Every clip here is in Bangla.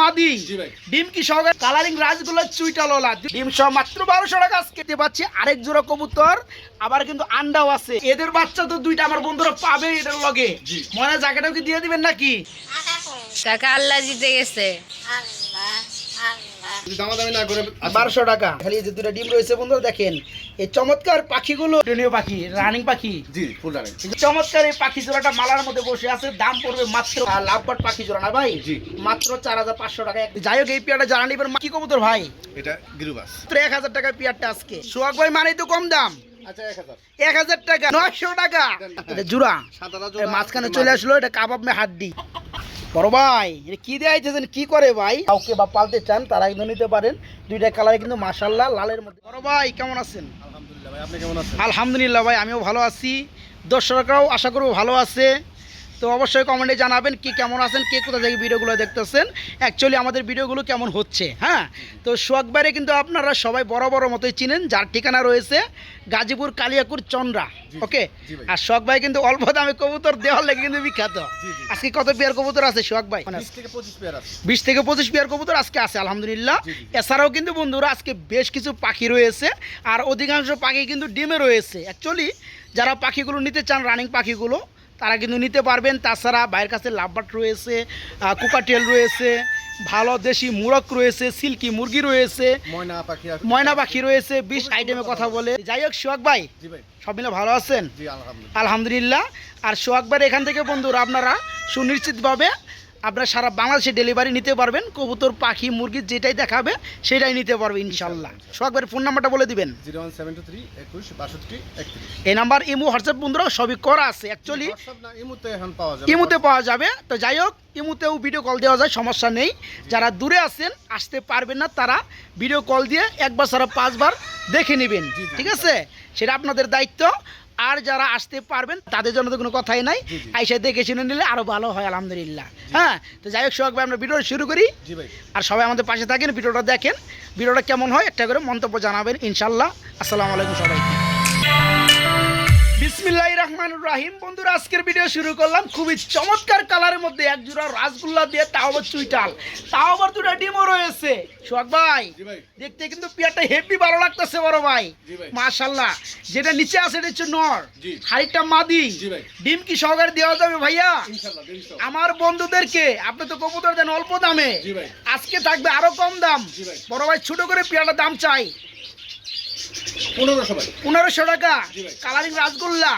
মাদি। ডিম কি সহকারে কালারিং রাজগুলো চুইটা লোলা। ডিম সহ মাত্র বারোশো টাকা আজকে। দেখতে পাচ্ছি আরেক জোড়া কবুতর আবার কিন্তু আন্ডাও আছে। এদের বাচ্চা তো দুইটা আমার বন্ধুরা পাবে এটার লগে। মনে জায়গাটাও কি দিয়ে দিবেন নাকি? কাকা আল্লাহ জিতে গেছে। যদি দামাদামি না করে বারোশো টাকা। খালি এই যে দুটা ডিম রয়েছে বন্ধুরা দেখেন। এই চমৎকার পাখিগুলো পাখি রানিং পাখি। জি ফুল রানিং চমৎকার এই পাখি জোড়াটা মালার মধ্যে বসে আছে দাম পড়বে মাত্র পাখি জোড়া না ভাই? জি। মাত্র চার হাজার পাঁচশো টাকা। যাই হোক এই পেয়ারটা জানা নিবেন কি কবুতর ভাই? এটা গিরুবাস। এক হাজার টাকা পেয়ারটা আজকে। সোহাগ ভাই মানেই তো কম দাম। আচ্ছা এক হাজার। টাকা নয়শো টাকা। এটা জুড়া। মাঝখানে চলে আসলো এটা কাবাব মে হাড্ডি। বড় ভাই এটা কি দেয়াইতেছেন কি করে ভাই? কাউকে বা পালতে চান তারা কিন্তু নিতে পারেন। দুইটা কালারে কিন্তু মাশাল্লাহ লালের মধ্যে। বড় ভাই কেমন আছেন? আলহামদুলিল্লাহ ভাই আমিও ভালো আছি। দর্শকরাও আশা করব ভালো আছে। তো অবশ্যই কমেন্টে জানাবেন কি কেমন আছেন কে কোথা থেকে ভিডিওগুলো দেখতেছেন। অ্যাকচুয়ালি আমাদের ভিডিওগুলো কেমন হচ্ছে হ্যাঁ? তো সোয়াকবারে কিন্তু আপনারা সবাই বড় বড় মতোই চিনেন যার ঠিকানা রয়েছে গাজীপুর কালিয়াকুর চন্দ্রা ওকে আর সোহাগ ভাই কিন্তু অল্প দামে কবুতর দেওয়ার লেগে কিন্তু বিখ্যাত। আজকে কত পেয়ার কবুতর আছে সোহাগ ভাই? বিশ থেকে পঁচিশ পেয়ার কবুতর আজকে আছে আলহামদুলিল্লাহ। এছাড়াও কিন্তু বন্ধুরা আজকে বেশ কিছু পাখি রয়েছে আর অধিকাংশ পাখি কিন্তু ডিমে রয়েছে। অ্যাকচুয়ালি যারা পাখিগুলো নিতে চান রানিং পাখিগুলো তারা কিন্তু নিতে পারবেন। তাছাড়া বাইরের কাছে লাভবাট রয়েছে কুকাটেল রয়েছে ভালো দেশি মুরগ রয়েছে সিল্কি মুরগি রয়েছে ময়না পাখি ময়না পাখি রয়েছে বিশ আইটেমে কথা বলে। যাই হোক সোহাগ ভাই সব মিলে ভালো আছেন? আলহামদুলিল্লাহ। আর সোহাগ ভাই এখান থেকে বন্ধুরা আপনারা সুনিশ্চিতভাবে আপনারা সারা বাংলাদেশে ডেলিভারি নিতে পারবেন কবুতর পাখি মুরগি যেটাই দেখাবে সেটাই নিতে পারবে ইনশাল্লাহ সোহাগবারের ফোন নাম্বারটা বলে দিবেন। এই নাম্বার ইমো হোয়াটসঅ্যাপ বন্ধুরা সবই করা আছে অ্যাকচুয়ালি ইমুতে পাওয়া যাবে। তো যাই হোক ইমুতেও ভিডিও কল দেওয়া যায় সমস্যা নেই। যারা দূরে আছেন আসতে পারবেন না তারা ভিডিও কল দিয়ে একবার সারা পাঁচবার দেখে নেবেন। ঠিক আছে? সেটা আপনাদের দায়িত্ব। আর যারা আসতে পারবেন তাদের জন্য তো কোনো কথাই নাই। আইসা দেখে শুনে নিলে আরও ভালো হয় আলহামদুলিল্লাহ। হ্যাঁ তো যাই হোক সোহাগ ভাই আমরা ভিডিও শুরু করি। আর সবাই আমাদের পাশে থাকেন ভিডিওটা দেখেন। ভিডিওটা কেমন হয় একটা করে মন্তব্য জানাবেন ইনশাল্লাহ। আসসালামু আলাইকুম সবাইকে। বিসমিল্লাহ রহমান রাহিম। বন্ধুরা আজকের ভিডিও শুরু করলাম খুবই চমৎকার কালারের মধ্যে এক জোড়া রাসগোল্লা দিয়ে তাও আবার চুইটাল তাও আবার দুটা ডিমও রয়েছে। সোহাগ ভাই দেখতে কিন্তু পেয়ারটা হেভি ভালো লাগতেছে বড় ভাই। মাশাল্লাহ যেটা নিচে আছে এটা হচ্ছে নর। হাড়িটা মাদি। ডিম কি সহকারে দেওয়া যাবে ভাইয়া? আমার বন্ধুদেরকে আপনি তো কবুতর দেন অল্প দামে। আজকে থাকবে আরও কম দাম। বড় ভাই ছোট করে পেয়ারটা দাম চাই। পনেরোশো ভাই। পনেরোশো টাকা? কালারিং রাসগোল্লা?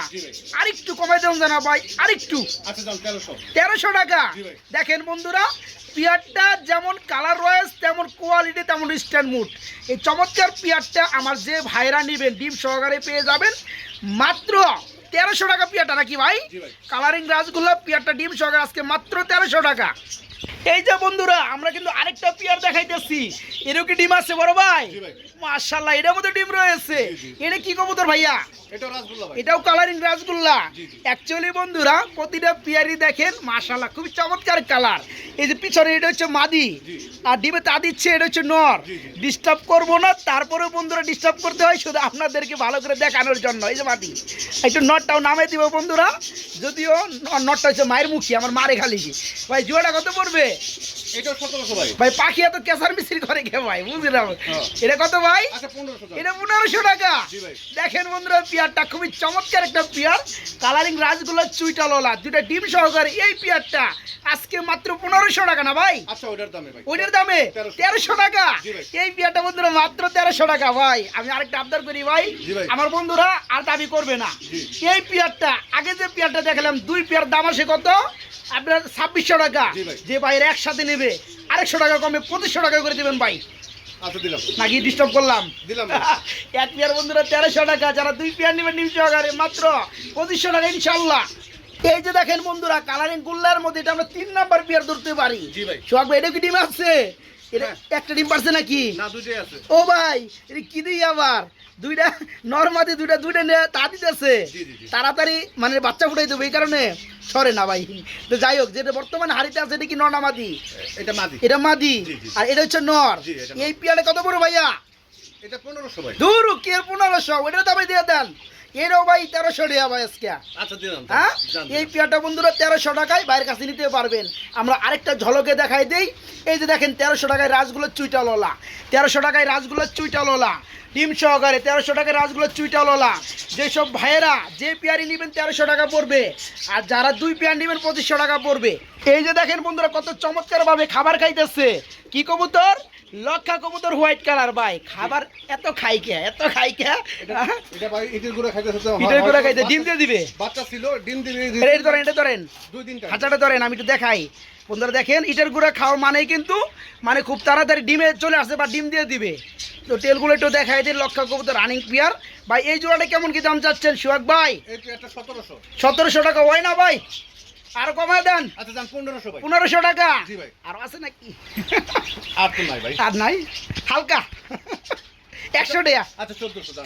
আরেকটু কমাই দেন জানা ভাই আরেকটু। আচ্ছা তেরোশো। টাকা? দেখেন বন্ধুরা পিয়ারটা যেমন কালার রয়েছে তেমন কোয়ালিটি তেমন স্ট্যান্ড মুড এই চমৎকার পিয়ারটা আমার যে ভাইরা নেবেন ডিম সহকারে পেয়ে যাবেন। মাত্র তেরোশো টাকা পিয়ারটা নাকি ভাই? ভাই। কালারিং রাসগোল্লা পিয়ারটা ডিম সহকারে আজকে মাত্র তেরোশো টাকা। এই যে বন্ধুরা আমরা কিন্তু আরেকটা পিয়ার দেখাইতেছি। এরও কি ডিম আছে বড় ভাই? জি মার্শাল্লাহ এটার মধ্যে ডিম রয়েছে। এটা কি কবুতর ভাইয়া? এটাও কালারিং রাসগোল্লা। জি। অ্যাকচুয়ালি বন্ধুরা প্রতিটা পিয়ারি দেখেন মাশাল্লাহ খুবই চমৎকার কালার। এই যে পিছনে এটা হচ্ছে মাদি আর ডিমে তা দিচ্ছে এটা হচ্ছে নর। ডিস্টার্ব করব না তারপরেও বন্ধুরা ডিস্টার্ব করতে হয় শুধু আপনাদেরকে ভালো করে দেখানোর জন্য। এই যে মাদি একটু নটটাও নামে দিব বন্ধুরা। যদিও নটটা হচ্ছে মায়ের মুখী আমার মারে খালি। ভাই জুয়াটা কত পড়বে? はい。ভাই। ভাই পাখি এত কেসার মিস্ত্রি কে ভাই বুঝলাম হ্যাঁ। এটা কত ভাই? আচ্ছা এটা টাকা। জি ভাই। দেখেন বন্ধুরা পিয়ারটা খুবই চমৎকার একটা পিয়ার। কালারিং রাজগুলো চুইটালোলা দুটা ডিম সহকারে এই পিয়ারটা। আজকে মাত্র টাকা না ভাই? আচ্ছা দামে ভাই। টাকা? এই পিয়ারটা বন্ধুরা মাত্র তেরোশো টাকা ভাই। আমি আরেকটা আবদার করি ভাই। আমার বন্ধুরা আর দাবি করবে না। এই পিয়ারটা আগে যে পিয়ারটা দেখালাম দুই পিয়ার দাম আসে কত? আপনার ছাব্বিশশো টাকা। জি ভাই। যে ভাইয়ের একসাথে নেবে আরেকশো টাকা কমে পঁচিশশো টাকা করে দেবেন ভাই। আচ্ছা নাকি ডিস্টার্ব করলাম? এক পেয়ার বন্ধুরা তেরোশো টাকা যারা দুই পেয়ার নেবেন মাত্র পঁচিশশো টাকা ইনশাল্লাহ এই যে দেখেন বন্ধুরা কালারিং গুল্লার মধ্যে এটা আমরা তিন নাম্বার পেয়ার ধরতে পারি। জি ভাই। সোহাগ ভাই এটা কি ডিম আছে? এটা হ্যাঁ। একটা ডিম পারছে নাকি? ও ভাই এটা কি দিই আবার? দুইটা নরমাতে দুইটা দুইটা নিয়ে তা দিতেছে। তাড়াতাড়ি মানে বাচ্চা ফুটাই দেবো এই কারণে সরে না ভাই। তো যাই হোক যেটা বর্তমানে হাড়িতে আছে এটা কি নর এটা মাদি। এটা মাদি। জি, জি। আর এটা হচ্ছে নর। এটা। এই পিয়ালে কত বড় ভাইয়া? এটা পনেরোশো ভাই। দূর কে পনেরোশো? ওইটা ভাই দিয়ে দেন। এরও ভাই তেরোশো টাকা ভাই আজকে। আচ্ছা হ্যাঁ? এই। পেয়ারটা বন্ধুরা তেরোশো টাকায় বাইরের কাছে নিতে পারবেন। আমরা আরেকটা ঝলকে দেখাই দেই। এই যে দেখেন তেরোশো টাকায় রাজগুলোর চুইটা লোলা তেরোশো টাকায় রাজগুলোর চুইটা লোলা ডিম সহকারে তেরোশো টাকায় রাজগুলোর চুইটা লোলা যেসব ভাইয়েরা যে পেয়ারি নেবেন তেরোশো টাকা পড়বে। আর যারা দুই পেয়ার নেবেন পঁচিশশো টাকা পড়বে। এই যে দেখেন বন্ধুরা কত চমৎকারভাবে খাবার খাইতেছে। কি কবুতর? লক্ষা কবুতর হোয়াইট কালার ভাই। খাবার এত খাই কে এত খাই কে হ্যাঁ? এটা ভাই ইটের গুঁড়া খাইতে পিঠের করে খাইতে ডিম দিয়ে দিবে? বাচ্চা ছিল ডিম দিবে এটা ধরেন এটা ধরেন। দুই দিন। খাঁচাটা ধরেন আমি একটু দেখাই। বন্ধুরা দেখেন ইটের গুঁড়া খাওয়া মানেই কিন্তু মানে খুব তাড়াতাড়ি ডিমে চলে আসে বা ডিম দিয়ে দিবে। তো তেলগুলো একটু দেখাই দিন লক্ষা কবুতর রানিং পিয়ার ভাই এই জোড়াটা কেমন কি দাম চাচ্ছেন? সোহাগ ভাই? এই সতেরোশো টাকা হয় না ভাই? আর কমায় দেন। আচ্ছা যান পনেরোশো ভাই। পনেরোশো টাকা। জি ভাই। আর আছে নাকি? আর তো নাই ভাই। আর নাই? হালকা। একশো টাকা। আচ্ছা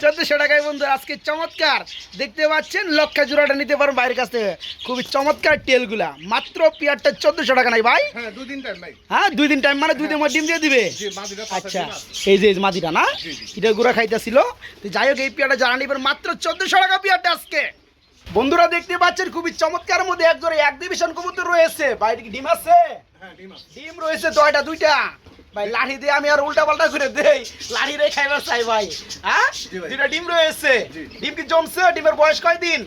চোদ্দশো টাকায় বন্ধু আজকে চমৎকার। দেখতে পাচ্ছেন লক্ষা জোড়াটা নিতে পারেন বাইরের কাছ থেকে। খুবই চমৎকার টেলগুলা মাত্র পেয়ারটা চোদ্দশো টাকা নাই ভাই? হ্যাঁ দুই দিন টাইম ভাই হ্যাঁ দুই দিন টাইম মানে দুই দিন ডিম দিয়ে দিবে? আচ্ছা এই যে মাদিটা না। এটা গুড়া খাইতেছিল। তো যাই হোক এই পেয়ারটা যারা নিবেন মাত্র চোদ্দশো টাকা পেয়ারটা আজকে। বন্ধুরা দেখতে পাচ্ছেন খুবই চমৎকার মধ্যে একজোড়ে এক ডিভিশন কবুতর রয়েছে। বাইরে কি ডিম আছে? হ্যাঁ ডিম আছে। ডিম রয়েছে দয়টা দুইটা। ভাই লাঠি দিয়ে আমি আর উল্টা পাল্টা করে দেই। লাঠি রে খাইবার চাই ভাই। হ্যাঁ? দুইটা ডিম রয়েছে। ডিম কি জমছে? ডিমের বয়স কয় দিন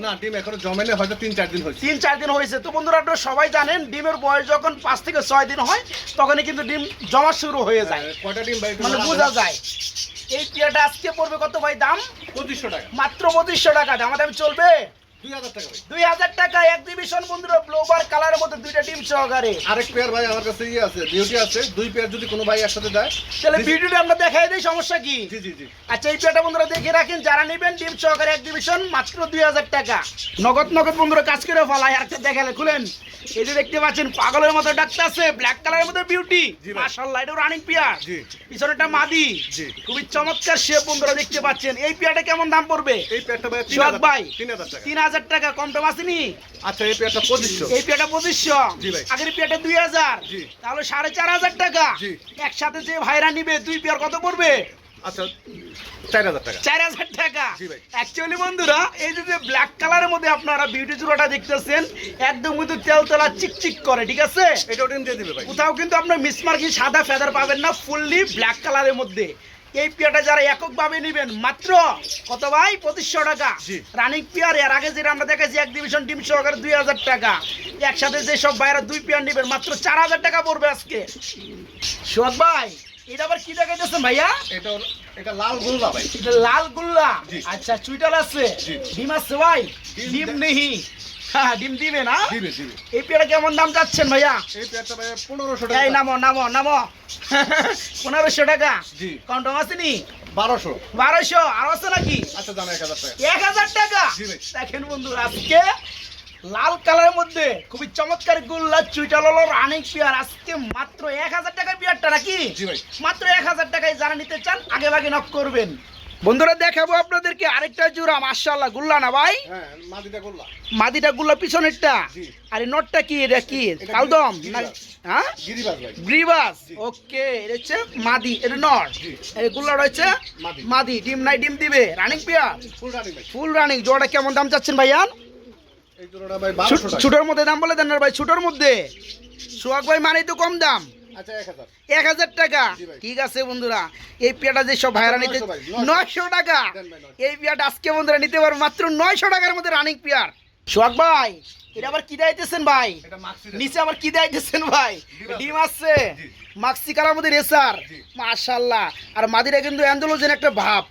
না ডিম এখনও জমেনে হয়তো তিন চার দিন হয়েছে। তিন চার দিন হয়েছে। তো বন্ধুরা আপনারা সবাই জানেন ডিমের বয়স যখন পাঁচ থেকে ছয় দিন হয় তখনই কিন্তু ডিম জমা শুরু হয়ে যায়। কটা কয়টা ডিম ভাই মানে বোঝা যায়। এই পেয়াটা আজকে পড়বে কত ভাই দাম? পঁচিশশো টাকা। মাত্র পঁচিশশো টাকা। দাম দাম চলবে? দুই হাজার টাকা ভাই। দুই হাজার টাকা এক্সিবিশন বন্ধুরা ব্লোবার কালারের মধ্যে দুইটা ডিম সহকারে। আরেক পেয়ার ভাই আমার কাছে ইয়ে আছে ডিউটি আছে দুই পেয়ার যদি কোনো ভাই একসাথে দেয়। তাহলে ভিডিওটা আমরা দেখাই দিই সমস্যা কি? জি জি জি। আচ্ছা এই পেয়ারটা বন্ধুরা দেখে রাখেন যারা নেবেন ডিম সহকারে এক্সিবিশন মাত্র দুই হাজার টাকা। নগদ নগদ বন্ধুরা কাজ করে ফেলায় আর দেখালে খুলেন। এই যে দেখতে পাচ্ছেন পাগলের মতো ডাক্তার আছে ব্ল্যাক কালারের মধ্যে বিউটি জি ভাই। মাশাআল্লাহ এটা রানিং পিয়ার জি। পিছনেটা মাদি। খুবই চমৎকার শেপ বন্ধুরা দেখতে পাচ্ছেন। এই পিয়ারটা কেমন দাম পড়বে? এই পেয়ারটা ভাই তিন ভাই টাকা। হাজার টাকা কম টম আসেনি? আচ্ছা এই পেয়ারটা পঁচিশশো এই পেয়ারটা পঁচিশশো আগের পেয়ারটা দুই হাজার। তাহলে সাড়ে চার হাজার টাকা। একসাথে যে ভাইরা নিবে দুই পেয়ার কত পড়বে? আচ্ছা চার হাজার টাকা। চার হাজার টাকা। অ্যাকচুয়ালি বন্ধুরা এই যে ব্ল্যাক কালারের মধ্যে আপনারা বিউটি দেখতেছেন একদম কিন্তু চিকচিক করে ঠিক আছে? দিয়ে দিবে কোথাও কিন্তু আপনার মিসমার্কি সাদা ফেদার পাবেন না ফুললি ব্ল্যাক কালারের মধ্যে। এই পেয়ারটা যারা এককভাবে নেবেন মাত্র কত ভাই? পঁচিশশো টাকা। রানিং পেয়ার এর আগে যেটা আমরা দেখেছি এক ডিভিশন টিম সহকারে দুই হাজার টাকা। একসাথে যে সব ভাইরা দুই পেয়ার নেবেন মাত্র চার হাজার টাকা পড়বে আজকে। সোহাগ ভাই এটা আবার কি দেখাইতেছেন ভাইয়া? এটা এটা লাল গোল্লা ভাই। এটা লাল গুল্লা। আচ্ছা চুইটার আছে। ডিম আছে ভাই? ডিম ডিম নেহি হ্যাঁ ডিম দিবে না দিবে দিবে। এই পেয়ারা কেমন দাম চাচ্ছেন ভাইয়া? এই পেয়ারটা ভাই পনেরোশো এই নামো নামো নামো। পনেরোশো টাকা? জি। কন্টম আছে নি? বারোশো। বারোশো? আর আছে নাকি? আচ্ছা দাম এক হাজার টাকা। এক হাজার টাকা? দেখেন বন্ধু আজকে লাল কালারের মধ্যে খুবই চমৎকার গুল্লা চুইটালো রানিক পেয়ার। আজকে মাত্র এক হাজার টাকার পেয়ারটা নাকি? জি ভাই। মাত্র এক হাজার টাকায় যারা নিতে চান আগে ভাগে নক করবেন। বন্ধুরা দেখাবো আপনাদেরকে আরেকটা জোড়া মার্শাল্লাহ গুল্লা না ভাই? হ্যাঁ মাদিটা গুল্লা। পিছনেরটা। আর নটটা কি? এটা কি? কালদম। হ্যাঁ? গ্রিবাস ওকে এটা হচ্ছে মাদি এটা নট। এই গুল্লা রয়েছে মাদি। ডিম নাই ডিম দিবে। রানিং পেয়ার ফুল রানি ভাই। ফুল রানিং জোড়া কেমন দাম চাচ্ছেন ভাইয়ান জোড়াটা ছুটোর মধ্যে দাম বলে দেন না ভাই ছুটোর মধ্যে। সোহাগ ভাই মানেই তো কম দাম। এক হাজার। টাকা। ঠিক আছে বন্ধুরা এই পেয়াটা যে সব ভাইরা নিতে নয়শো ভাই, নয়শো। নয়শো টাকা। দেন ভাই, নয়শো। এই পেয়াটা আজকে বন্ধুরা নিতে পারব মাত্র নয়শো টাকার মধ্যে রানিং পেয়ার। সোহাগ ভাই এটা আবার কি দাইতেছেন ভাই? নিচে আবার কি দাইতেছেন ভাই? ডিম আছে। ডিম মাক্সি কালার মধ্যে রেসার মাশাল্লাহ আর মাদিরা কিন্তু অ্যান্ডোলোজেন একটা ভাব।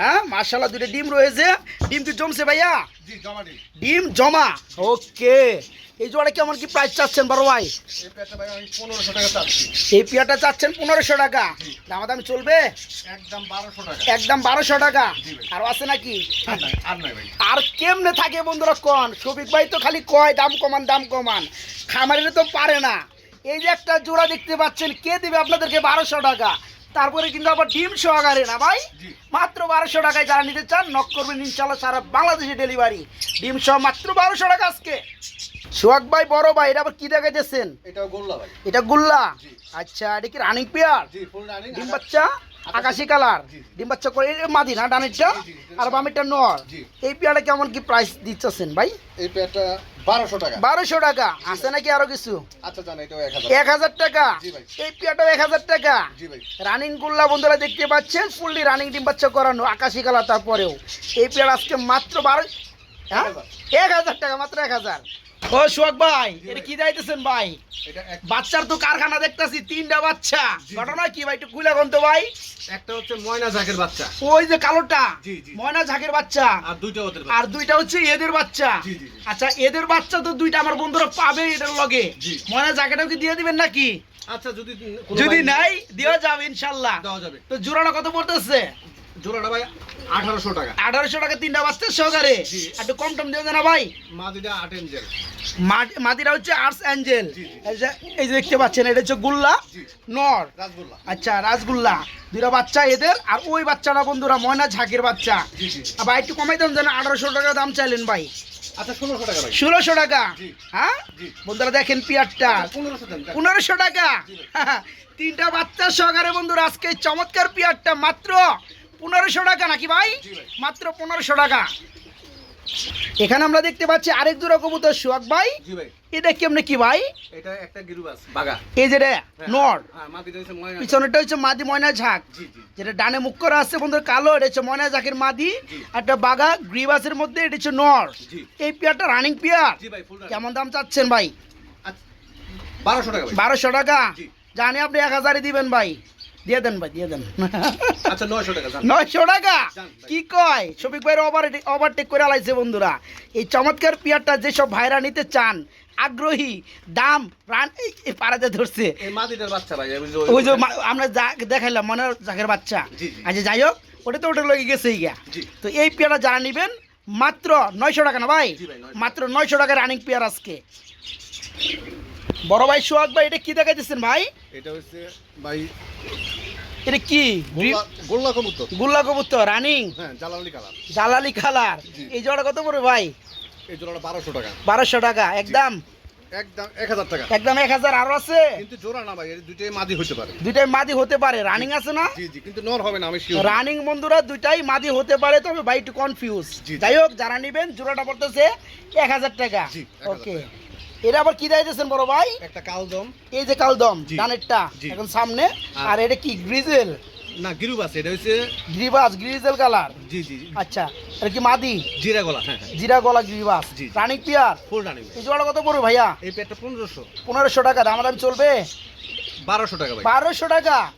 হ্যাঁ মাশাল্লাহ দুটো ডিম রয়েছে। ডিম কি জমছে ভাইয়া? জি জমা দিন ডিম জমা। ওকে। এই জোড়া কেমন কি প্রাইস চাচ্ছেন বড় ভাই? এই এই চাচ্ছেন পনেরোশো টাকা। দামাদামি চলবে? একদম বারোশো টাকা। আর আছে নাকি? আর কেমনে থাকে বন্ধুরা কন? শফিক ভাই তো খালি কয় দাম কমান দাম কমান। খামারিরা তো পারে না। এই যে একটা জোড়া দেখতে পাচ্ছেন কে দেবে আপনাদেরকে বারোশো টাকা? তারপরে কিন্তু আবার ডিম সহকারে না ভাই? মাত্র বারোশো টাকায় যারা নিতে চান নক করবেন ইনশাল্লাহ সারা বাংলাদেশে ডেলিভারি। ডিম সহ মাত্র বারোশো টাকা আজকে। সোহাগ ভাই বড় ভাই এটা আবার কি দেখাইতেছেন? এটাও গোল্লা ভাই। এটা গুল্লা? আচ্ছা এটা কি রানিং পেয়ার? ডিম বাচ্চা? আকাশি কালার। ডিম বাচ্চা করে মাদি না ডানেরটা? জি। আর বামেরটা নর। এই পেয়ারটা কেমন কি প্রাইস দিচ্ছেন ভাই? এই পেয়ারটা বারোশো টাকা। বারোশো টাকা। আছে নাকি আরও কিছু? আচ্ছা এক হাজার। টাকা। এই এক হাজার টাকা? রানিং গুল্লা বন্ধুরা দেখতে পাচ্ছেন ফুললি রানিং ডিম বাচ্চা করানো আকাশি তারপরেও। এই পেয়ার আজকে মাত্র বারো হ্যাঁ? এক হাজার টাকা মাত্র এক হাজার। ও সোহাগ ভাই এটা কি যাইতেছেন ভাই? বাচ্চার তো কারখানা দেখতাছি তিনটা বাচ্চা। ঘটনা কি ভাই একটু খুলে কোন তো ভাই। একটা হচ্ছে ময়না ঝাঁকের বাচ্চা। ওই যে কালোটা। ময়না ঝাঁকের বাচ্চা। আর দুইটা ওদের আর দুইটা হচ্ছে এদের বাচ্চা। আচ্ছা এদের বাচ্চা তো দুইটা আমার বন্ধুরা পাবে এটার লগে। ময়না ঝাঁকেটাও কি দিয়ে দিবেন নাকি? আচ্ছা যদি যদি নাই দেওয়া যাবে ইনশাল্লাহ। দেওয়া যাবে। তো জোড়াটা কত পড়তেছে? জোড়াটা ভাই আঠারোশো টাকা। আঠারোশো টাকা তিনটা বাচ্চা সহকারে। একটু কম টম দিয়ে না ভাই। মা আট এঞ্জেল। মাটি- হচ্ছে আর্টস অ্যাঞ্জেল। এই যে- দেখতে পাচ্ছেন এটা হচ্ছে গুল্লা নর। রাসগোল্লা। আচ্ছা রাসগুল্লা। দুইটা বাচ্চা এদের আর ওই বাচ্চাটা বন্ধুরা ময়না ঝাঁকের বাচ্চা। ভাই একটু কমাই দেন যেন আঠারোশো টাকা দাম চাইলেন ভাই। আচ্ছা ষোলোশো টাকা ষোলোশো টাকা? হ্যাঁ? বন্ধুরা দেখেন পিয়ারটা। পনেরোশো টাকা? তিনটা বাচ্চা সহকারে বন্ধুরা আজকে চমৎকার পিয়ারটা। মাত্র পনেরোশো টাকা নাকি ভাই? মাত্র পনেরোশো টাকা। এখানে আমরা দেখতে পাচ্ছি আরেক জোড়া কবুতর সোহাগ ভাই। এটা কেমনে কি ভাই? এটা একটা গিরুবাস বাগা। এই যে রে নর। হ্যাঁ দুইটা হচ্ছে মাদি ময়না ঝাঁক। যেটা ডানে মুখ করা আছে বন্ধুর কালো এটা হচ্ছে ময়না ঝাঁকের মাদি। একটা বাগা গ্রিবাসের মধ্যে এটা হচ্ছে নর। এই পেয়ারটা রানিং পেয়ার। কেমন দাম চাচ্ছেন ভাই? আচ্ছা বারোশো টাকা বারোশো টাকা। জানি আপনি এক হাজারই দিবেন ভাই। দিয়ে দেন ভাই দিয়ে দেন। আচ্ছা নয়শো টাকা জান। নয়শো টাকা? কি কয়? শফিক ভাইয়ের ওভার ওভারটেক করে আলাইছে বন্ধুরা। এই চমৎকার পিয়ারটা যেসব ভাইরা নিতে চান আগ্রহী দাম এই পাড়াতে ধরছে। এই মা দুইটার বাচ্চা ভাই ওই যে আমরা যা দেখাইলাম মনে জাগের বাচ্চা। আচ্ছা যাই হোক ওটা তো ওটা লেগে গেছেই গিয়া। তো এই পেয়ারটা যারা নেবেন মাত্র নয়শো টাকা না ভাই? জি ভাই, 900 মাত্র নয়শো টাকা রানিং পেয়ার আজকে। বড় ভাই সোহাগ ভাই এটা কি দেখাইতেছেন ভাই? এটা হচ্ছে ভাই এটা কি? গোল্লা- কবুতর। গুল্লা কবুতর রানিং? হ্যাঁ জালালি কালার। জালালি কালার। এই জোড়া কত পড়বে ভাই? এই জোড়াটা বারোশো টাকা। বারোশো টাকা একদম? একদম এক হাজার টাকা। একদম এক হাজার আরও আছে? কিন্তু জোড়া না ভাই দুইটাই মাদি হতে পারে। দুইটাই মাদি হতে পারে রানিং আছে না? জি জি কিন্তু নর হবে না আমি শিওর রানিং বন্ধুরা দুইটাই মাদি হতে পারে তবে ভাই একটু কনফিউজ। যাই হোক যারা নেবেন জোড়াটা পড়তেছে এক হাজার টাকা। ওকে। এটা আবার কি দিতেছেন বড় ভাই? একটা কালদম। এই যে কালদম জি, ডানেরটা এখন সামনে। আর- এটা কি গ্রিজেল? না গিরুব আছে এটা হচ্ছে গ্রিবাস গ্রিজেল কালার। জি জি। আচ্ছা এটা কি মাদি? জিরা গলা হ্যাঁ হ্যাঁ। জিরা গলা গ্রিবাস। জি। পিয়ার? ফুল রানিং এই জোড়া কত পড়বে ভাইয়া? এই পেটটা পনেরোশো। পনেরোশো টাকা দাম দাম চলবে? বারোশো টাকা ভাই। বারোশো টাকা?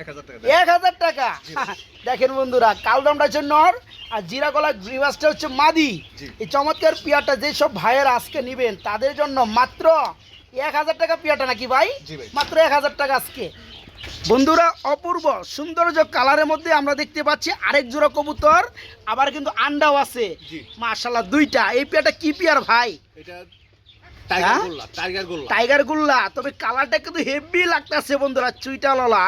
এক হাজার টাকা দেন। এক হাজার টাকা। দেখেন বন্ধুরা কালদমটা হচ্ছে নর আর জিরা গলা গ্রিভাসটা হচ্ছে মাদি। এই চমৎকার পিয়াটা যেসব ভাইয়ের আজকে নেবেন তাদের জন্য মাত্র এক হাজার টাকা পিয়াটা নাকি ভাই? মাত্র এক হাজার টাকা আজকে। বন্ধুরা অপূর্ব সৌন্দর্য কালারের মধ্যে আমরা দেখতে পাচ্ছি আরেক জোড়া কবুতর আবার কিন্তু আন্ডাও আছে। জি। মার্শাল্লাহ দুইটা। এই পিয়াটা কি পিয়ার ভাই? এটা টাইগার হ্যাঁ? গোল্লা তবে কালারটা কিন্তু হেভি লাগতেছে বন্ধুরা চুইটা ললা।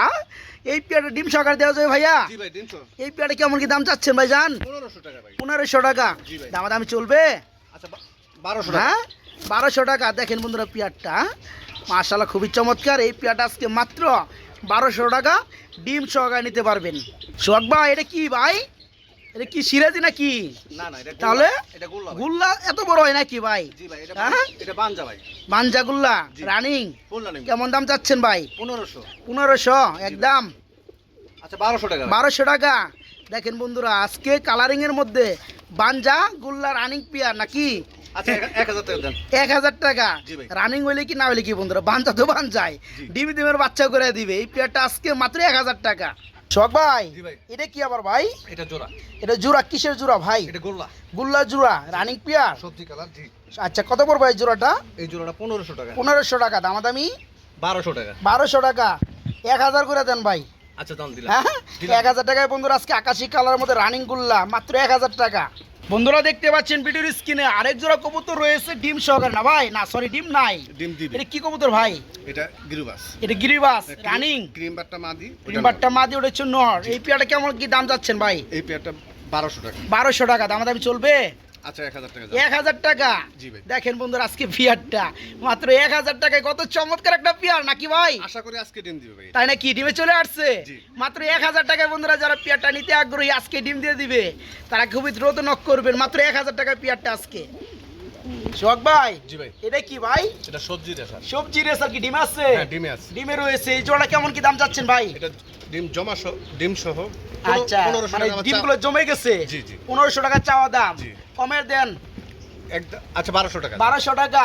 এই পেয়ারটা ডিম সহকার দেওয়া যাবে ভাইয়া? এই পেয়ারটা কেমন কি দাম চাচ্ছেন ভাই। জান পনেরোশো টাকা। দামা দামি চলবে? আচ্ছা বারোশো টাকা। হ্যাঁ? বারোশো টাকা দেখেন বন্ধুরা পেয়ারটা। মার্শাল্লাহ খুবই চমৎকার। এই পেয়ারটা আজকে মাত্র বারোশো টাকা। ডিম সহকারে নিতে পারবেন। সোহাগ ভাই এটা কি ভাই? এটা কি সিরাজি নাকি? না না এটা তাহলে? এটা গোল্লা গুল্লা এত বড় হয় নাকি ভাই? জি ভাই এটা হ্যাঁ? এটা বানজা ভাই। মাঞ্জা গুল্লা? রানিং কেমন দাম চাচ্ছেন ভাই? পনেরোশো। পনেরোশো একদম। আচ্ছা বারোশো টাকা। দেখেন বন্ধুরা আজকে কালারিং এর মধ্যে বানজা গুল্লা রানিং পিয়ার নাকি? আচ্ছা এক- হাজার টাকা। রানিং হইলে কি না হইলে কি বন্ধুরা? বানজা তো জি। ডিমি ডিমের বাচ্চা করে দিবে। এই পেয়ারটা আজকে মাত্র এক হাজার টাকা। শখ ভাই? এটা কি আবার ভাই? এটা জোড়া। এটা জোড়া কিসের জোড়া ভাই? এটা গোল্লা। গুল্লা জোড়া রানিং পিয়ার সবজি কালার জি। আচ্ছা কত পড়বে এই জোড়াটা? এই জোড়াটা পনেরোশো টাকা। পনেরোশো টাকা দামাদামি? বারোশো টাকা। বারোশো টাকা। এক হাজার করে দেন ভাই। আচ্ছা দাম দিলাম। হ্যাঁ দিলাম। এক হাজার টাকায় বন্ধুরা আজকে আকাশি কালার মধ্যে রানিং গুল্লা মাত্র এক হাজার টাকা। বন্ধুরা দেখতে পাচ্ছেন ভিডিওর স্ক্রিনে আরেক জোড়া কবুতর রয়েছে ডিম সহকারে। না ভাই না সরি ডিম নাই। ডিম দিবি। এটা কি কবুতর ভাই? এটা গিরিবাস। এটা গিরিবাস রানিং। ক্রিম বারটা মাদি ক্রিমবারটা মাদি ওটা হচ্ছে নর। এই পেয়ারটা কেমন কি দাম যাচ্ছেন ভাই? এই পেয়ারটা বারোশো টাকা। বারোশো টাকা দাম দামি চলবে? আচ্ছা এক হাজার টাকা এক হাজার টাকা? জি ভাই। দেখেন বন্ধুরা আজকে পিয়ারটা মাত্র এক হাজার টাকায় কত চমৎকার একটা পিয়ার নাকি ভাই? আশা করি আজকে ডিম দিবে ভাই। তাই না ডিমে চলে আসছে? মাত্র এক হাজার টাকায় বন্ধুরা যারা পিয়ারটা নিতে আগ্রহী আজকে ডিম দিয়ে দিবে। তারা খুবই দ্রুত নক করবেন। মাত্র এক হাজার টাকায় পিয়ারটা আজকে। সোহাগ ভাই? জি ভাই। এটা কি ভাই? এটা সবজি রেসার কি? ডিম আছে? হ্যাঁ ডিমে আছে। ডিমে রয়েছে। এই জোড়া কেমন কি দাম যাচ্ছেন ভাই? এটা ডিম জমা সহ ডিম সহ আচ্ছা মানে ডিমগুলো জমে গেছে? জি, জি। পনেরোশো টাকা চাওয়া দাম। কমের দেন। আচ্ছা বারোশো টাকা। বারোশো টাকা?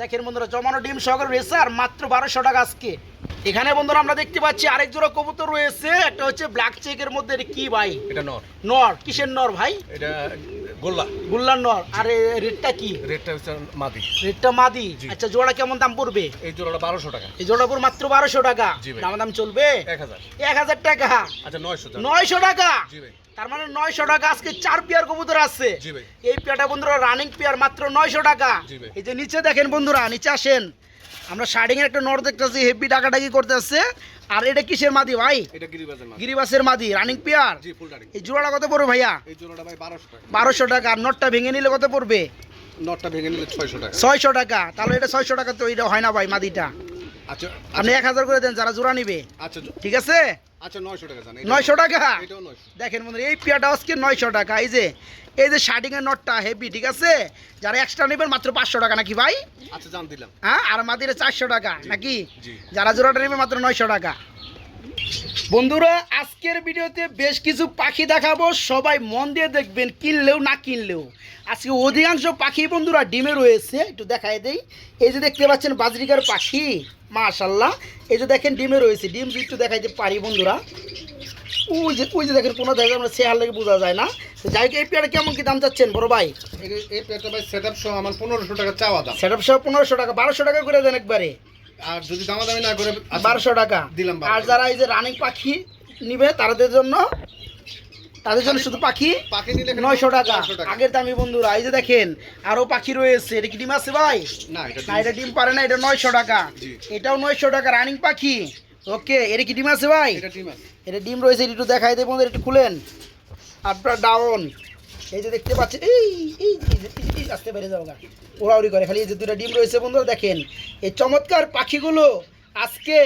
দেখেন বন্ধুরা জমানো ডিম সহকারে রেসার মাত্র বারোশো টাকা আজকে। এখানে বন্ধুরা আমরা দেখতে পাচ্ছি আরেক জোড়া কবুতর রয়েছে একটা হচ্ছে ব্ল্যাক চেকের মধ্যে এটা কি ভাই? এটা নর। নর কিসের নর ভাই? এটা গোল্লা। গুল্লার নর। আর রেটটা কি? রেটটা হচ্ছে মাদি। রেটটা মাদি? আচ্ছা জোড়া কেমন দাম পড়বে? এই জোড়াটা বারোশো টাকা। এই জোড়া পড়বে মাত্র বারোশো টাকা। দাম দাম চলবে? এক হাজার। এক হাজার টাকা। আচ্ছা নয়শো টাকা নয়শো টাকা? জি ভাই। তার মানে নয়শো টাকা আজকে চার পেয়ার কবুতর আছে। এই পেয়ারটা বন্ধুরা রানিং পেয়ার মাত্র নয়শো টাকা। এই যে নিচে দেখেন বন্ধুরা নিচে আসেন। আমরা শার্টিং এর একটা নর দেখতেছি হেভি ডাকাডাকি করতেছে। আর এটা কিসের মাদি ভাই? গিরিবাসের মাদি। Running pair? এই জোড়াটা কত পড়বে ভাইয়া? বারোশো টাকা। বারোশো টাকা। আর নটটা ভেঙে নিলে কত পড়বে? নটটা ভেঙে নিলে ছয়শো টাকা। ছয়শো টাকা। তাহলে এটা ছয়শো টাকা তো এটা হয় না ভাই মাদিটা। আচ্ছা আপনি এক হাজার করে দেন যারা জোড়া নিবে। আচ্ছা ঠিক আছে? আচ্ছা নয়শো টাকা এটাও দেখেন বন্ধুরা এই পেয়ারটা আজকে নয়শো টাকা। এই যে এই যে শার্টিং এর নটটা হেভি ঠিক আছে? যারা এক্সট্রা নেবেন মাত্র পাঁচশো টাকা নাকি ভাই? আচ্ছা জান দিলাম। হ্যাঁ আর মাদিরে চারশো টাকা নাকি? যারা জোড়াটা নেবে মাত্র নয়শো টাকা। বন্ধুরা আজকের ভিডিওতে বেশ কিছু পাখি দেখাবো। সবাই মন দিয়ে দেখবেন কিনলেও না কিনলেও। আজকে অধিকাংশ পাখি বন্ধুরা ডিমে রয়েছে। একটু দেখাই দেই। এই যে দেখতে পাচ্ছেন বাজরিকার পাখি মাশাল্লাহ এই যে দেখেন ডিমে রয়েছে। ডিম একটু দেখাইতে পারি বন্ধুরা। ওই যে ওই যে দেখেন কোনো দেখা আমরা শেয়ার লেগে বোঝা যায় না। যাই হোক এই পেয়ারা কেমন কি দাম চাচ্ছেন বড় ভাই? এই- পেটটা ভাই সেট আপ সহ আমার পনেরোশো টাকা চাওয়া দাম। সেট আপ সহ পনেরোশো টাকা বারোশো টাকা করে দেন একবারে। আর যদি দামাদামি না করে আচ্ছা, বারোশো টাকা। দিলাম আর যারা এই যে রানিং পাখি নিবে তাদের জন্য তাদের জন্য শুধু পাখি? পাখি নিলে নয়শো টাকা। আগের দামি বন্ধুরা এই যে দেখেন আরও পাখি রয়েছে। এটা কি ডিম আছে ভাই? না এটা ডিম। পারে না এটা নয়শো টাকা। এটাও নয়শো টাকা রানিং পাখি। ওকে এটা কি ডিম আছে ভাই? এটা ডিম রয়েছে একটু দেখাই বন্ধুরা একটু খুলেন। আপনার ডাউন এই যে দেখতে পাচ্ছেন এই এই আসতে পেরে যাও গা ওড়াউড়ি করে খালি এই যে দুটো ডিম রয়েছে বন্ধুরা দেখেন। এই চমৎকার পাখিগুলো আজকে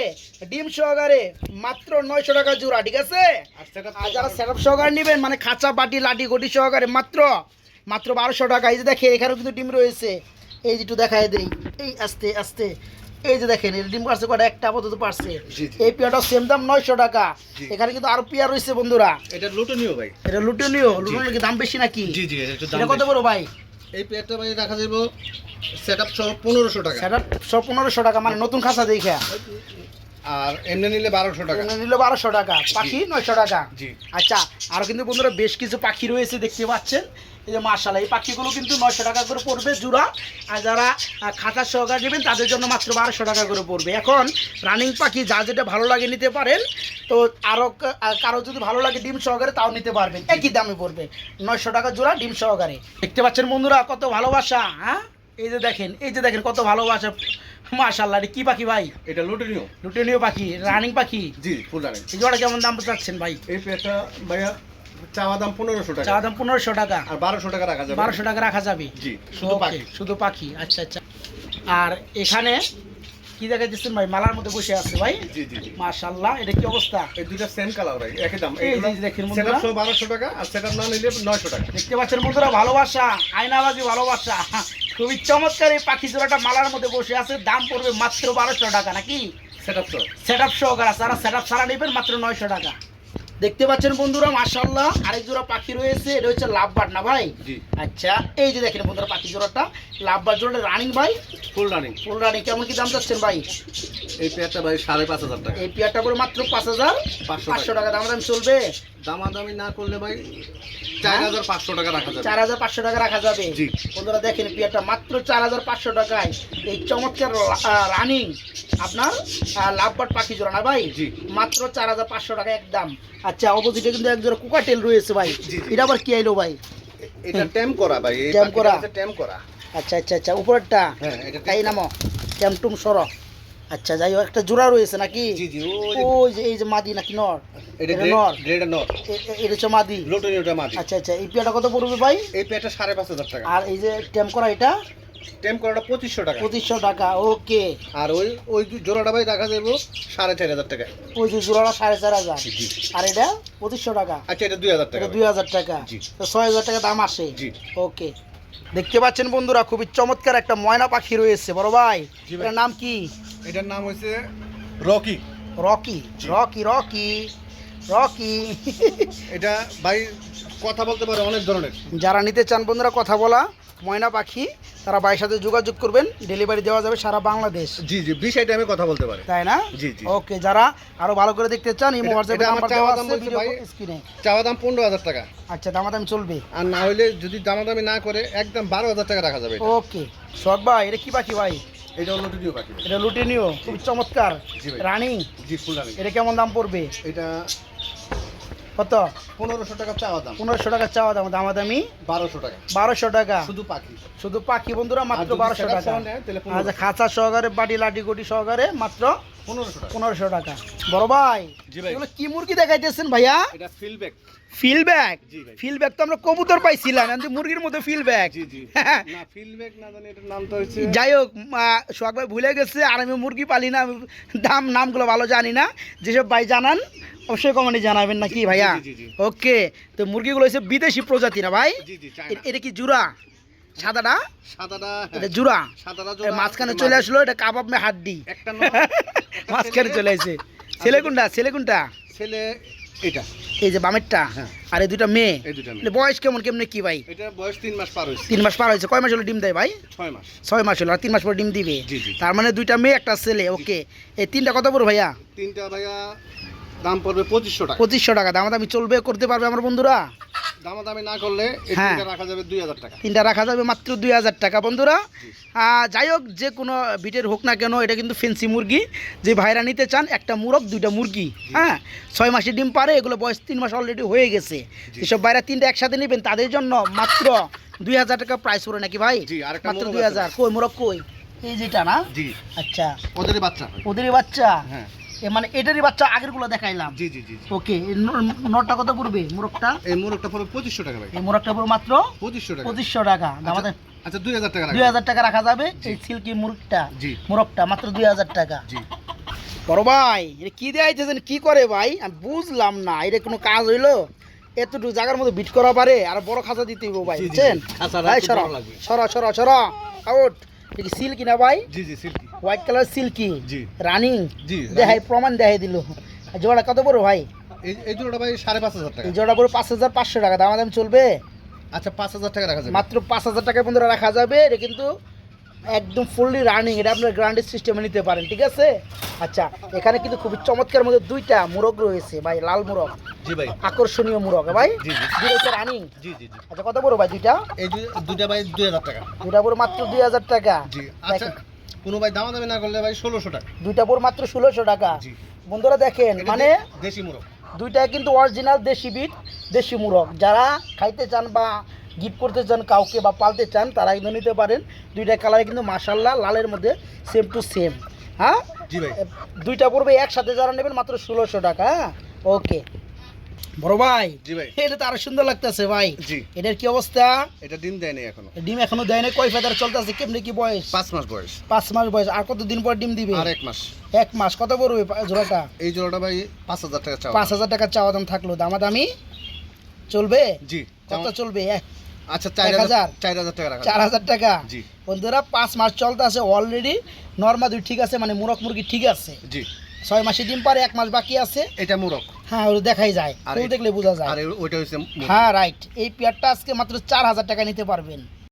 ডিম সহকারে মাত্র নয়শো টাকা জোড়া ঠিক আছে? আর যারা সেটআপ সহকারে নেবেন মানে খাঁচা বাটি লাটি গটি সহকারে মাত্র মাত্র বারোশো টাকা। এই যে দেখেন এখানেও কিন্তু ডিম রয়েছে। এই যে দেখায় দেই। এই আস্তে আস্তে। এই যে দেখেন এই ডিম পারছে কটা একটা আপাতত পারছে। এই পেয়ারটাও সেম দাম নয়শো টাকা। এখানে কিন্তু আরও পেয়ার রয়েছে বন্ধুরা। এটা লুটনীয় ভাই। এটা লুটনীয়। লুটনীয় কি দাম বেশি নাকি? জি জি এটা কত বড় ভাই? এই পেটটা ভাই রাখা যাবে সেট আপ সহ পনেরোশো টাকা। সেটা সব পনেরোশো টাকা মানে নতুন খাসা দেখা। আর এমনি নিলে বারোশো টাকা। এমনি নিলে বারোশো টাকা। পাখি নয়শো টাকা। জি। আচ্ছা আরও কিন্তু বন্ধুরা বেশ কিছু পাখি রয়েছে দেখতে পাচ্ছেন। এই যে মার্শাল এই পাখিগুলো কিন্তু নয়শো টাকা করে পড়বে জোড়া। আর যারা খাতা সহকার নেবেন তাদের জন্য মাত্র বারোশো টাকা করে পড়বে। এখন রানিং পাখি যা যেটা ভালো লাগে নিতে পারেন তো আরও কারও যদি ভালো লাগে ডিম সহকারে তাও নিতে পারবেন। একই দামে পড়বে নয়শো টাকা জোড়া ডিম সহকারে। দেখতে পাচ্ছেন বন্ধুরা কত ভালোবাসা হ্যাঁ? এই যে দেখেন এই যে দেখেন কত ভালোবাসা। মার্শাল্লাহ কি পাখি ভাই? এটা লুটনীয় লুটেনীয় পাখি রানিং পাখি? জি ফুল রানিং এই জোড়া কেমন দাম চাচ্ছেন ভাই? এই পেটটা ভাইয়া চাওয়া দাম পনেরোশো টাকা। চাওয়া দাম পনেরোশো টাকা। আর বারোশো টাকা রাখা যাবে। বারোশো টাকা রাখা যাবে? জি শুধু পাখি। শুধু পাখি। আচ্ছা আচ্ছা। আর এখানে কি দেখা দিচ্ছেন ভাই? মালার মধ্যে বসে আছে ভাই। জি এটা কি অবস্থা? এই দুইটা সেম কালার ভাই একই দাম। এই যে দেখেন বন্ধুরা। আপ সহ বারোশো টাকা আর না নিলে টাকা। দেখতে পাচ্ছেন বন্ধুরা ভালোবাসা আয়নাবাজি ভালোবাসা। খুবই চমৎকার এই পাখি জোড়াটা মালার মধ্যে বসে আছে। দাম পড়বে মাত্র বারোশো টাকা নাকি? সেট সহ। সহকার আছে। যারা সেট আপ ছাড়া নেবেন মাত্র নয়শো টাকা। দেখতে পাচ্ছেন বন্ধুরা মাশাল্লাহ আরেক জোড়া পাখি রয়েছে এটা হচ্ছে লাভবার না ভাই? আচ্ছা এই যে দেখেন বন্ধুরা পাখি জোড়াটা লাভবার জোড়াটা রানিং ভাই? ফুল রানিং ফুল রানিং কেমন কি দাম চাচ্ছেন ভাই? এই পেয়ারটা ভাই সাড়ে পাঁচ হাজার টাকা। এই পেয়ারটা করে মাত্র পাঁচ হাজার পাঁচশো টাকা। দাম দাম চলবে। দামাদামি না করলে ভাই চার হাজার পাঁচশো টাকা রাখা যাবে। চার হাজার পাঁচশো টাকা রাখা যাবে। বন্ধুরা দেখেন পেয়ারটা মাত্র চার হাজার পাঁচশো টাকায় এই চমৎকার রানিং আপনার পাখি জোড়া না ভাই? মাত্র চার হাজার পাঁচশো টাকা একদম। আচ্ছা অপোজিটে কিন্তু কুকাটেল রয়েছে ভাই। এটা আবার কি আইলো ভাই? এটা টেম করা ভাই করা? টেম করা। আচ্ছা আচ্ছা আচ্ছা উপরেরটা? হ্যাঁ এটা তাই নামো ট্যামটুম সর। আচ্ছা যাই হোক একটা জোড়া রয়েছে নাকি? জি জি ওই যে- এই যে মাদি নাকি নর? এটা এটা নর। গ্রেডার নর। এ- এ- এটা হচ্ছে মাদি। লোটনি ওটা মাটি আচ্ছা আচ্ছা এই পেয়ারটা কত পড়বে ভাই? এই সাড়ে পাঁচ হাজার টাকা। আর এই যে টেম করা এটা? টেম করাটা পঁচিশশো টাকা। পঁচিশশো টাকা ওকে। আর ওই ওই জোড়াটা ভাই রাখা যাবে সাড়ে চার হাজার টাকা ওই যে জোড়াটা সাড়ে চার হাজার। আর এটা পঁচিশশো টাকা। আচ্ছা এটা দুই হাজার টাকা দুই হাজার টাকা। ছয় হাজার টাকা দাম আসে। ওকে। দেখতে পাচ্ছেন বন্ধুরা খুবই চমৎকার একটা ময়না পাখি রয়েছে বড় ভাই। জি ভাই। এটার নাম কি? এটার নাম হয়েছে Rocky. Rocky Rocky Rocky Rocky. এটা ভাই কথা বলতে পারে অনেক ধরনের। যারা নিতে চান বন্ধুরা কথা বলা ময়না পাখি তারা ভাইয়ের সাথে যোগাযোগ করবেন ডেলিভারি দেওয়া যাবে সারা বাংলাদেশ। জি জি বিষয়টা আমি কথা বলতে পারে। তাই না? জি, জি। ওকে যারা আরও ভালো করে দেখতে চান এই এটা- হোয়াটসঅ্যাপে এটা আমার নাম্বার চাওয়া দেওয়া দাম আছে ভিডিও ভাই। স্ক্রিনে চাওয়া দাম পনেরো হাজার টাকা। আচ্ছা দামাদাম চলবে। আর না হলে যদি দামাদামি না করে একদম বারো হাজার টাকা রাখা যাবে ওকে সোহাগ ভাই এটা কি পাখি ভাই? এটা হলো টিডিও পাখি। এটা লুটিনিও খুব চমৎকার। রানিং? জি ফুল রানি। এটা কেমন দাম পড়বে? এটা কত? পনেরোশো টাকা চাওয়া দাম। পনেরোশো টাকা চাওয়া দাম। দামি বারোশো টাকা। বারোশো টাকা। শুধু পাখি। শুধু পাখি বন্ধুরা মাত্র বারোশো টাকা। আচ্ছা খাঁচা সহকারে বাটি লাটি গুটি সহকারে মাত্র পনেরোশো টাকা। বড় ভাই এগুলো কি মুরগি দেখাইতেছেন ভাইয়া? ফিলব্যাক ফিল ব্যাগ জি ব্যাগ তো আমরা কবুতর পাইছিলাম কিন্তু মুরগির না ফিলব্যাক না হচ্ছে যাই হোক সোহাগ ভাই ভুলে গেছে আর আমি মুরগি পালি না দাম নামগুলো ভালো জানি না। যেসব ভাই জানান অবশ্যই কমেন্টে জানাবেন নাকি ভাইয়া? জি, জি, জি। ওকে তো মুরগিগুলো হচ্ছে বিদেশি প্রজাতি না ভাই এটা কি জুরা? সাদাটা? সাদাটা এটা হ্যাঁ, জুরা সাদাটা মাঝখানে চলে। আসলো এটা কাবাব মে হাড্ডি। একটা মাঝখানে চলে আসে। ছেলে কোনটা? ছেলে কোনটা? ছেলে এটা। এই যে বামেরটা? হ্যাঁ। আর এই দুটা মেয়ে? এই দুটা মেয়ে। বয়স কেমন কেমনে কি ভাই? এটা বয়স তিন মাস পার হয়েছে। তিন মাস পার হয়েছে। কয় মাস হলো ডিম দেয় ভাই? ছয় মাস। ছয় মাস হলো আর তিন মাস পর ডিম দিবে। তার মানে দুইটা মেয়ে একটা ছেলে। ওকে। এই তিনটা কত পড়ো ভাইয়া? তিনটা ভাইয়া দাম পড়বে পঁচিশশো টাকা। পঁচিশশো টাকা। দাম দামি চলবে করতে পারবে আমার বন্ধুরা? দামাদামি না করলে হ্যাঁ। রাখা যাবে দুই হাজার টাকা। তিনটা রাখা যাবে মাত্র দুই হাজার টাকা বন্ধুরা। যাই হোক যে কোনো বিটের হোক না কেন এটা কিন্তু ফেন্সি মুরগি। যে ভাইরা নিতে চান একটা মুরগ দুইটা মুরগি হ্যাঁ? ছয় মাসে ডিম পারে এগুলো বয়স তিন মাস অলরেডি হয়ে গেছে। যেসব ভাইরা তিনটা একসাথে নেবেন তাদের জন্য মাত্র দুই হাজার টাকা প্রাইস পড়ে নাকি ভাই? মাত্র দুই হাজার। কই মোরগ কই? এই যেটা না? জি। আচ্ছা। ওদেরই বাচ্চা ওদেরই বাচ্চা? হ্যাঁ। মানে এটারই বাচ্চা আগেরগুলো দেখাইলাম। জি জি জি। ওকে নটটা কত পড়বে মোরগটা? এই মোরগটা পড়বে পঁচিশশো টাকা ভাই। এই মোরগটা পড়বে মাত্র পঁচিশশো টাকা। পঁচিশশো টাকা। আমাদের আচ্ছা দুই হাজার টাকা দুই রাখা হাজার টাকা রাখা যাবে এই সিল্কি মুরগটা। জি। মুরগটা মাত্র দুই হাজার টাকা। জি। বড় ভাই এটা কি দেখাইতেছেন কি করে ভাই? আমি বুঝলাম না এটা কোনো কাজ হইল? এতটুকু জায়গার মধ্যে বিট করা পারে আর বড় খাঁচা দিতে হইব ভাই বুঝছেন? সরা সরা সরা সরা। আউট। এটা কি সিল্কি না ভাই? জি জি সিল্কি হোয়াইট কালার সিল্কি জি। রানিং জি দেখাই প্রমাণ দেখাই দিল। জোড়া কত বড় ভাই? এই জোড়াটা ভাই সাড়ে পাঁচ হাজার টাকা। এই জোড়া বড় পাঁচ হাজার পাঁচশো টাকা। দাম দাম চলবে? আচ্ছা পাঁচ হাজার টাকা রাখা যাবে। মাত্র পাঁচ হাজার টাকা বন্ধুরা রাখা যাবে। এটা কিন্তু একদম ফুললি রানিং এটা আপনার গ্রান্ডের সিস্টেমে নিতে পারেন ঠিক আছে? আচ্ছা এখানে কিন্তু খুবই চমৎকার মধ্যে দুইটা মুরগ রয়েছে ভাই লাল মুরগ। জি ভাই। আকর্ষণীয় মুরগ ভাই। জি, জি। দুইটা রানিং জি জি জি। আচ্ছা কত বড় ভাই দুইটা? এই দুইটা ভাই দুই হাজার টাকা। দুইটা বড় মাত্র দুই হাজার টাকা। জি আচ্ছা। কোনো ভাই দামাদামি না করলে ভাই ষোলোশো টাকা। দুইটা বড় মাত্র ষোলোশো টাকা। জি। বন্ধুরা দেখেন মানে দেশি মুরগ। দুইটা কিন্তু অরিজিনাল দেশি বিট দেশি মুরগ। যারা খাইতে চান বা গিফট করতে চান কাউকে বা পালতে চান তারা কিন্তু নিতে পারেন। দুইটা কালারে কিন্তু মাসাল্লাহ লালের মধ্যে সেম টু সেম হ্যাঁ? জি ভাই। দুইটা পড়বে একসাথে যারা নেবেন মাত্র ষোলোশো টাকা হ্যাঁ? ওকে বড় ভাই জি ভাই। এটা তো আরও সুন্দর লাগতেছে ভাই। জি। এটার কি অবস্থা? এটা ডিম দেয়নি এখনও। ডিম এখনও দেয় না কয় ফেদার চলতেছে কেমনি কি বয়স? পাঁচ মাস বয়স। পাঁচ মাস বয়স আর কত দিন পর ডিম দিবে? আর এক মাস। এক মাস কত পড়বে জোড়াটা? এই জোড়াটা ভাই পাঁচ হাজার টাকা চাওয়া পাঁচ হাজার টাকা চাওয়া দাম থাকল দামাদামি? চলবে? জি কত চলবে? আচ্ছা চার হাজার? চার হাজার টাকা চার হাজার টাকা? জি। বন্ধুরা পাঁচ মাস চলতে আছে অলরেডি নর্মাল দুই ঠিক আছে মানে মুরগ মুরগি ঠিক আছে। জি। ছয় মাসে ডিম পারে এক মাস বাকি আছে। এটা মুরগ। হ্যাঁ ওটা দেখাই যায়। আর দেখলে বোঝা যায়। আর ওইটা হচ্ছে হ্যাঁ রাইট এই পেয়ারটা আজকে মাত্র চার হাজার টাকা নিতে পারবেন।